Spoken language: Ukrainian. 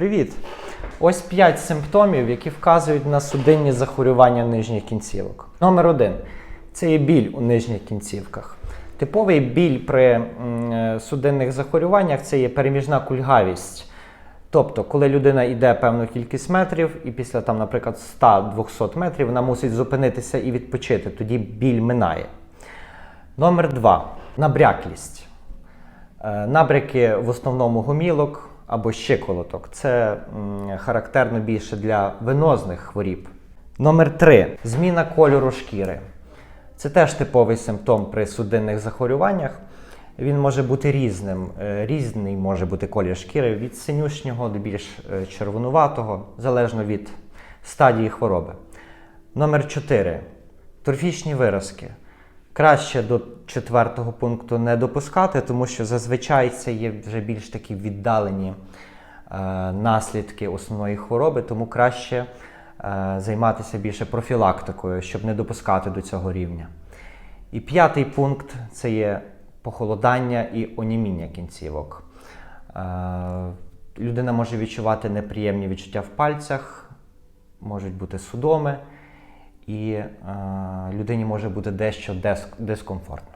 Привіт! Ось 5 симптомів, які вказують на судинні захворювання нижніх кінцівок. Номер один це є біль у нижніх кінцівках. Типовий біль при е, судинних захворюваннях це є переміжна кульгавість. Тобто, коли людина йде певну кількість метрів, і після, там, наприклад, 100-200 метрів вона мусить зупинитися і відпочити, тоді біль минає. Номер два набряклість. Е, Набряки в основному гомілок або щиколоток. Це характерно більше для венозних хворіб. Номер три зміна кольору шкіри. Це теж типовий симптом при судинних захворюваннях. Він може бути різним. Е, Різний може бути колір шкіри від синюшнього до більш е, червонуватого, залежно від стадії хвороби. Номер 4. Торфічні виразки. Краще до четвертого пункту не допускати, тому що зазвичай це є вже більш такі віддалені е, наслідки основної хвороби, тому краще е, займатися більше профілактикою, щоб не допускати до цього рівня. І п'ятий пункт це є похолодання і оніміння кінцівок. Е, людина може відчувати неприємні відчуття в пальцях, можуть бути судоми, і е, людині може бути дещо дис- дискомфортно.